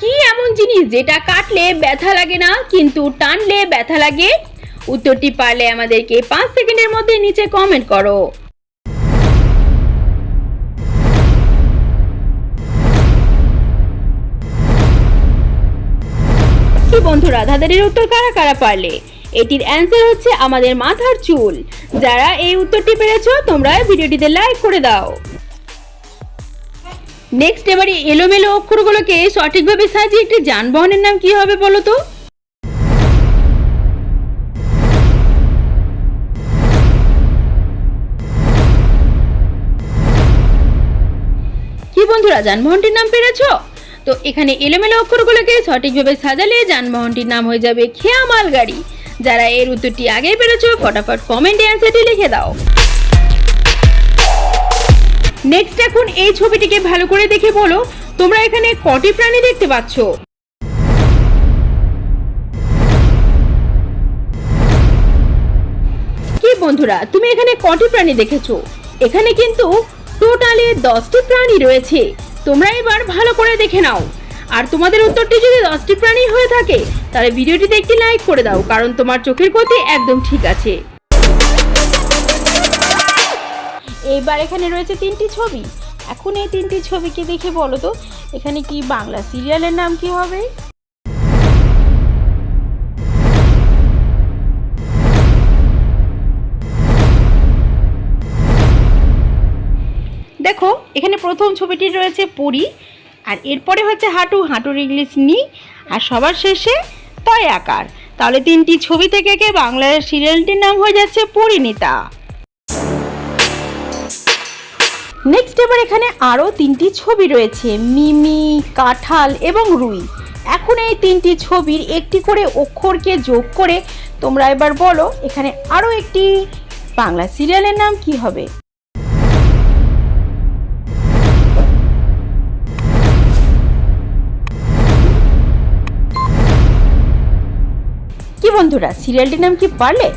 কি এমন জিনিস যেটা কাটলে ব্যথা লাগে না, কিন্তু টানলে ব্যথা লাগে? উত্তরটি পারলে আমাদেরকে পাঁচ সেকেন্ডের মধ্যে নিচে কমেন্ট করো। কি বন্ধুরা উত্তর কারা কারা পারলে? এটির অ্যান্সার হচ্ছে আমাদের মাথার চুল। যারা এই উত্তরটি পেরেছ, তোমরা ভিডিওটিতে লাইক করে দাও। নেক্সট এবারে এলোমেলো অক্ষরগুলোকে সঠিকভাবে সাজিয়ে একটি যানবাহনের নাম কি হবে বলো তো? কি বন্ধুরা, যানবাহনটির নাম পেরেছ? তো এখানে এলোমেলো অক্ষরগুলোকে সঠিকভাবে সাজালে যানবাহনটির নাম হয়ে যাবে খেয়া মালগাড়ি যারা এর উত্তরটি আগেই পেরেছ, ফটাফট কমেন্টে অ্যান্সারটি লিখে দাও। নেক্সট এখন এই ছবিটিকে ভালো করে দেখে বলো। তোমরা এখানে কটি প্রাণী দেখতে পাচ্ছ? কি বন্ধুরা, তুমি এখানে কটি প্রাণী দেখেছ? এখানে কিন্তু টোটালি দশটি প্রাণী রয়েছে। তোমরা এবার ভালো করে দেখে নাও। আর তোমাদের উত্তরটি যদি দশটি প্রাণী হয়ে থাকে, তাহলে ভিডিওটিতে একটি লাইক করে দাও, কারণ তোমার চোখের গতি একদম ঠিক আছে। এবার এখানে রয়েছে তিনটি ছবি। এখন এই তিনটি ছবিকে দেখে বলো তো, এখানে কি বাংলা সিরিয়ালের নাম কি হবে? দেখো, এখানে প্রথম ছবিটি রয়েছে পুরী, আর এরপরে হচ্ছে হাঁটু, হাঁটুর ইংলিশ নি, আর সবার শেষে তয় আকার। তাহলে তিনটি ছবি থেকে কে বাংলার সিরিয়ালটির নাম হয়ে যাচ্ছে পরিণীতা। নেক্সট এবার এখানে আরও তিনটি ছবি রয়েছে। মিমি, কাঁঠাল এবং রুই। এখন এই তিনটি ছবির একটি করে অক্ষরকে যোগ করে তোমরা এবার বলো, এখানে আরও একটি বাংলা সিরিয়ালের নাম কি হবে? কি বন্ধুরা, সিরিয়ালটির নাম কি পারলে?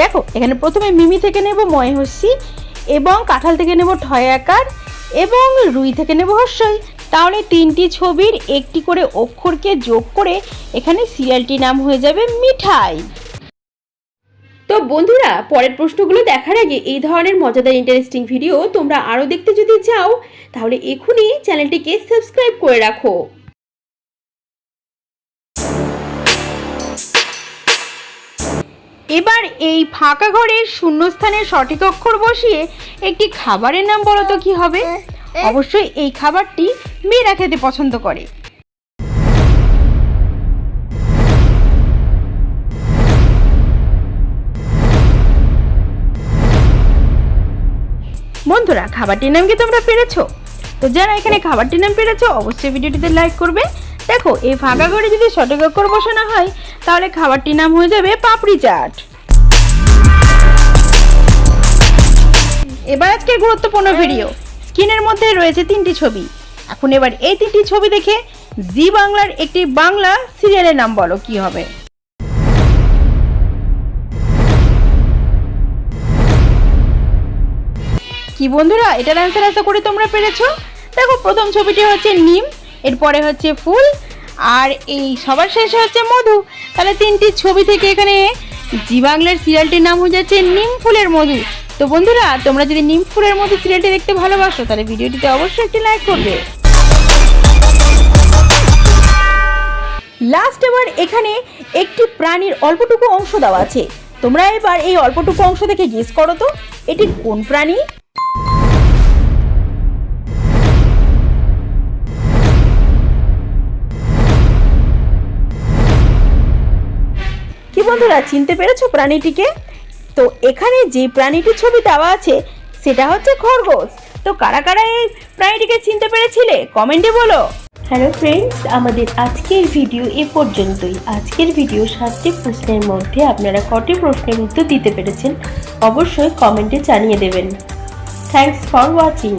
দেখো, এখানে প্রথমে মিমি থেকে নেব ময়হস্যি এবং কাঁঠাল থেকে নেব ঠয় আকার এবং রুই থেকে নেব হর্ষই। তাহলে তিনটি ছবির একটি করে অক্ষরকে যোগ করে এখানে সিরিয়ালটির নাম হয়ে যাবে মিঠাই। তো বন্ধুরা, পরের প্রশ্নগুলো দেখার আগে এই ধরনের মজাদার ইন্টারেস্টিং ভিডিও তোমরা আরও দেখতে যদি চাও, তাহলে এখনই চ্যানেলটিকে সাবস্ক্রাইব করে রাখো। এবার এই ফাঁকা ঘরের শূন্যস্থানের সঠিক অক্ষর বসিয়ে একটি খাবারের নাম বলো তো কি হবে? অবশ্যই এই খাবারটি মেয়েরা খেতে পছন্দ করে। বন্ধুরা, খাবারটির নাম কি তোমরা পেরেছ? তো যারা এখানে খাবারটির নাম পেরেছ, অবশ্যই ভিডিওটিতে লাইক করবে। দেখো এই ফাঁকা ঘরে যদি সঠিক অক্ষর বসানো হয় তাহলে খাবারটির নাম হয়ে যাবে পাপড়ি চাট। এবার আজকে গুরুত্বপূর্ণ ভিডিও স্ক্রিনের মধ্যে রয়েছে তিনটি ছবি। এখন এবার এই তিনটি ছবি দেখে জি বাংলার একটি বাংলা সিরিয়ালের নাম বলো কি হবে? কি বন্ধুরা এটার অ্যান্সার আশা করি তোমরা পেরেছ। দেখো প্রথম ছবিটি হচ্ছে নিম। এরপরে হচ্ছে ফুল, আর এই সবার শেষে হচ্ছে মধু। তাহলে তিনটি ছবি থেকে এখানে জি বাংলার সিরিয়ালটির নাম হয়ে যাচ্ছে নিম ফুলের মধু। তো বন্ধুরা, তোমরা যদি নিম ফুলের মধু সিরিয়ালটি দেখতে ভালোবাসো, তাহলে ভিডিওটিতে অবশ্যই একটি লাইক করবে। লাস্ট এবার এখানে একটি প্রাণীর অল্পটুকু অংশ দেওয়া আছে। তোমরা এবার এই অল্পটুকু অংশ দেখে গেস করো তো, এটি কোন প্রাণী? বন্ধুরা, চিনতে পেরেছ প্রাণীটিকে? তো এখানে যে প্রাণীটির ছবি দেওয়া আছে, সেটা হচ্ছে খরগোশ। তো কারা কারা এই প্রাণীটিকে চিনতে পেরেছিলে? কমেন্টে বলো। হ্যালো ফ্রেন্ডস, আমাদের আজকের ভিডিও এ পর্যন্তই। আজকের ভিডিও সাতটি প্রশ্নের মধ্যে আপনারা কটি প্রশ্নের উত্তর দিতে পেরেছেন, অবশ্যই কমেন্টে জানিয়ে দেবেন। Thanks for watching